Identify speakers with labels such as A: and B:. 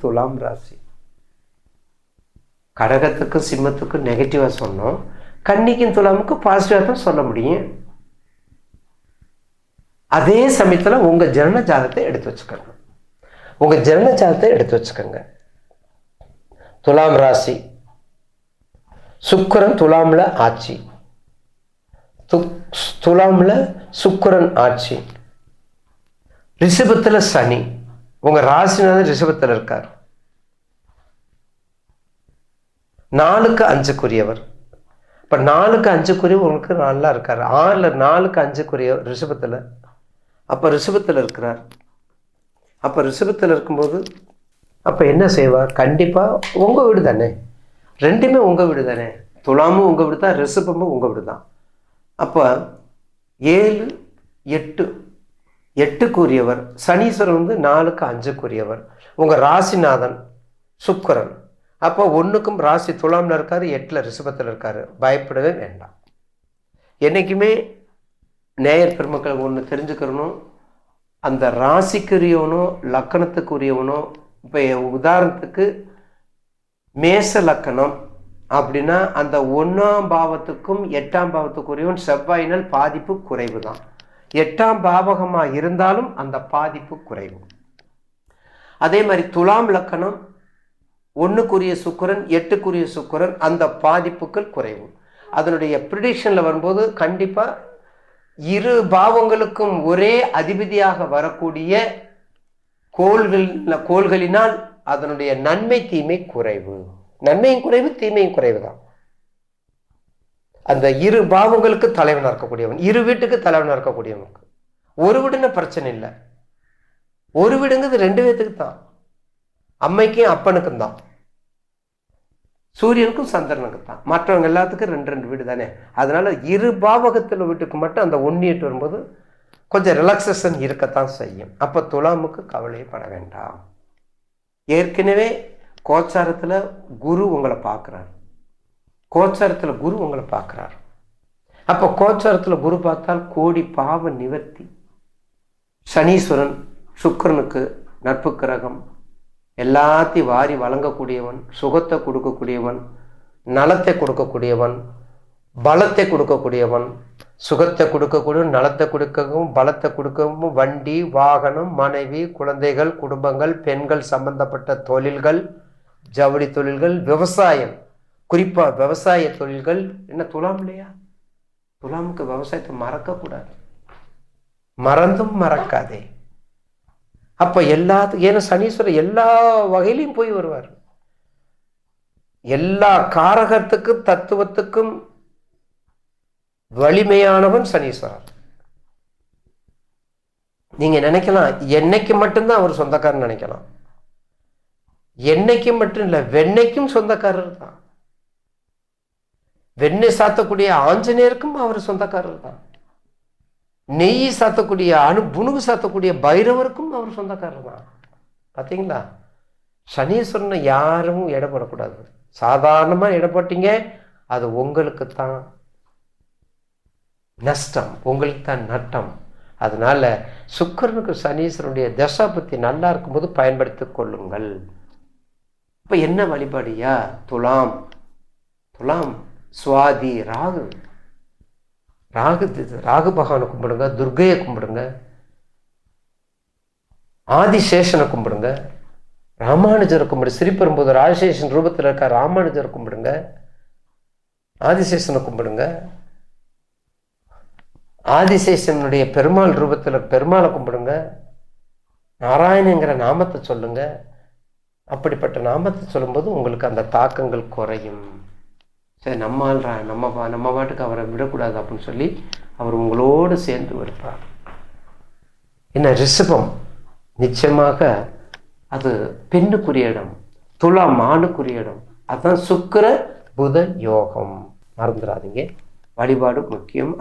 A: துலாம் ராசி. கடகத்துக்கும் சிம்மத்துக்கும் நெகட்டிவாக சொன்னோம். கன்னிக்கும் துலாமுக்கும் பாசிட்டிவாக தான் சொல்ல முடியும். அதே சமயத்தில் உங்கள் ஜனன ஜாதத்தை எடுத்து வச்சுக்கோங்க. உங்கள் ஜனன ஜாதத்தை எடுத்து வச்சுக்கோங்க. துலாம் ராசி. சுக்கரன் துலாமில் ஆட்சி. து துலாமில் சுக்கரன் ஆட்சி. ரிஷபத்தில் சனி. உங்கள் ராசிநாதன் ரிஷபத்தில் இருக்கார். நாலுக்கு அஞ்சுக்குரியவர். இப்போ நாலுக்கு அஞ்சுக்குரிய உங்களுக்கு நல்லா இருக்கார். ஆறில் நாலுக்கு அஞ்சுக்குரிய ரிஷபத்தில். அப்போ ரிஷபத்தில் இருக்கிறார். அப்போ ரிஷபத்தில் இருக்கும்போது அப்போ என்ன செய்வார்? கண்டிப்பாக உங்கள் வீடு தானே. ரெண்டுமே உங்கள் வீடு தானே. துலாமும் உங்கள் வீடு தான் ரிஷபமும் உங்கள் வீடு தான். அப்போ ஏழு எட்டு எட்டுக்குரியவர் சனீஸ்வரன் வந்து நாலுக்கு அஞ்சுக்குரியவர். உங்கள் ராசிநாதன் சுக்கரன். அப்போ ஒன்றுக்கும் ராசி துலாமில் இருக்கார் எட்டில் ரிஷபத்தில் இருக்கார். பயப்படவே வேண்டாம். என்றைக்குமே நேயர் பெருமக்கள் ஒன்று தெரிஞ்சுக்கிறணும். அந்த ராசிக்குரியவனோ லக்கணத்துக்குரியவனோ இப்போ உதாரணத்துக்கு மேச லக்கணம் அப்படின்னா அந்த ஒன்றாம் பாவத்துக்கும் எட்டாம் பாவத்துக்குரியவன் செவ்வாயினால் பாதிப்பு குறைவு தான் எட்டாம் பாவகமாக இருந்தாலும் அந்த பாதிப்பு குறைவும் அதே மாதிரி துலாம் லக்கணம் ஒன்றுக்குரிய சுக்கரன் எட்டுக்குரிய சுக்கரன் அந்த பாதிப்புகள் குறைவும் அதனுடைய ப்ரிடிக்ஷனில் வரும்போது கண்டிப்பாக இரு பாவங்களுக்கும் ஒரே அதிபதியாக வரக்கூடிய கோள்கள் கோள்களினால் அதனுடைய நன்மை தீமை குறைவு. நன்மையும் குறைவு தீமையும் குறைவு தான் அந்த இரு பாவங்களுக்கு தலைவனாக இருக்கக்கூடியவன் இரு வீட்டுக்கு தலைவனாக இருக்கக்கூடியவனுக்கு. ஒரு வீடுன பிரச்சனை இல்லை. ஒரு வீடுங்கிறது ரெண்டு பேத்துக்கு தான். அம்மைக்கும் அப்பனுக்கும் தான். சூரியனுக்கும் சந்திரனுக்கு தான். மற்றவங்க எல்லாத்துக்கும் ரெண்டு ரெண்டு வீடு தானே. அதனால இரு பாவகத்தில் வீட்டுக்கு மட்டும் அந்த ஒன்றியட்டு வரும்போது கொஞ்சம் ரிலாக்ஸேஷன் இருக்கத்தான் செய்யும். அப்போ துலாமுக்கு கவலைப்பட வேண்டாம். ஏற்கனவே கோச்சாரத்தில் குரு உங்களை பார்க்குறாரு. கோச்சாரத்தில் குரு உங்களை பார்க்குறார். அப்போ கோச்சாரத்தில் குரு பார்த்தால் கோடி பாவ நிவர்த்தி. சனீஸ்வரன் சுக்கரனுக்கு நட்பு கிரகம். எல்லாத்தையும் வாரி வழங்கக்கூடியவன் சுகத்தை கொடுக்கக்கூடியவன் நலத்தை கொடுக்கக்கூடியவன் பலத்தை கொடுக்கக்கூடியவன் சுகத்தை கொடுக்கக்கூடியவன் நலத்தை கொடுக்கவும் பலத்தை கொடுக்கவும் வண்டி வாகனம் மனைவி குழந்தைகள் குடும்பங்கள் பெண்கள் சம்பந்தப்பட்ட தொழில்கள் ஜவுளி தொழில்கள் விவசாயம். குறிப்பாக விவசாய தொழில்கள் என்ன துலாம் இல்லையா? துலாமுக்கு விவசாயத்தை மறக்கக்கூடாது. மறந்தும் மறக்காதே. அப்போ எல்லாத்துக்கும் ஏன்னா சனீஸ்வரர் எல்லா வகையிலையும் போய் வருவார். எல்லா காரகத்துக்கும் தத்துவத்துக்கும் வலிமையானவன் சனீஸ்வரர். நீங்கள் நினைக்கலாம் என்னைக்கு மட்டும்தான் அவர் சொந்தக்காரன் நினைக்கலாம். என்னைக்கு மட்டும் இல்லை வெண்ணைக்கும் சொந்தக்காரர் தான் வெண்ணெய் சாத்தக்கூடிய ஆஞ்சநேயருக்கும் அவர் சொந்தக்காரர் தான். நெய் சாத்தக்கூடிய அணு புணுகு சாத்தக்கூடிய பைரவருக்கும் அவர் சொந்தக்காரர் தான். பார்த்தீங்களா சனீஸ்வரனை யாரும் இடப்படக்கூடாது சாதாரணமாக இடப்பட்டீங்க அது உங்களுக்கு தான் நஷ்டம் உங்களுக்கு தான் நட்டம். அதனால சுக்கரனுக்கு சனீஸ்வரனுடைய தசாபத்தி நல்லா இருக்கும்போது பயன்படுத்தி கொள்ளுங்கள். இப்போ என்ன வழிபாடியா துலாம். துலாம். சுவாதி ராகு. ராகு ராகு பகவானை கும்பிடுங்க துர்கையை கும்பிடுங்க ஆதிசேஷனை கும்பிடுங்க ராமானுஜரை கும்பிடு ஸ்ரீபெரும்போது ராஜசேஷன் ரூபத்தில் இருக்க ராமானுஜரை கும்பிடுங்க ஆதிசேஷனை கும்பிடுங்க. ஆதிசேஷனுடைய பெருமாள் ரூபத்தில் பெருமாளை கும்பிடுங்க. நாராயணங்கிற நாமத்தை சொல்லுங்க. அப்படிப்பட்ட நாமத்தை சொல்லும்போது உங்களுக்கு அந்த தாக்கங்கள் குறையும். சரி நம்ம ஆள்றா நம்ம பா நம்ம பாட்டுக்கு அவரை விடக்கூடாது அப்படின்னு சொல்லி அவர் உங்களோடு சேர்ந்து விடுறார். என்ன ரிஷபம். நிச்சயமாக அது பெண்ணுக்குரிய இடம் துளா மானுக்குரிய இடம். அதுதான் சுக்கிர புத யோகம். மறந்துடாதீங்க. வழிபாடு முக்கியம்.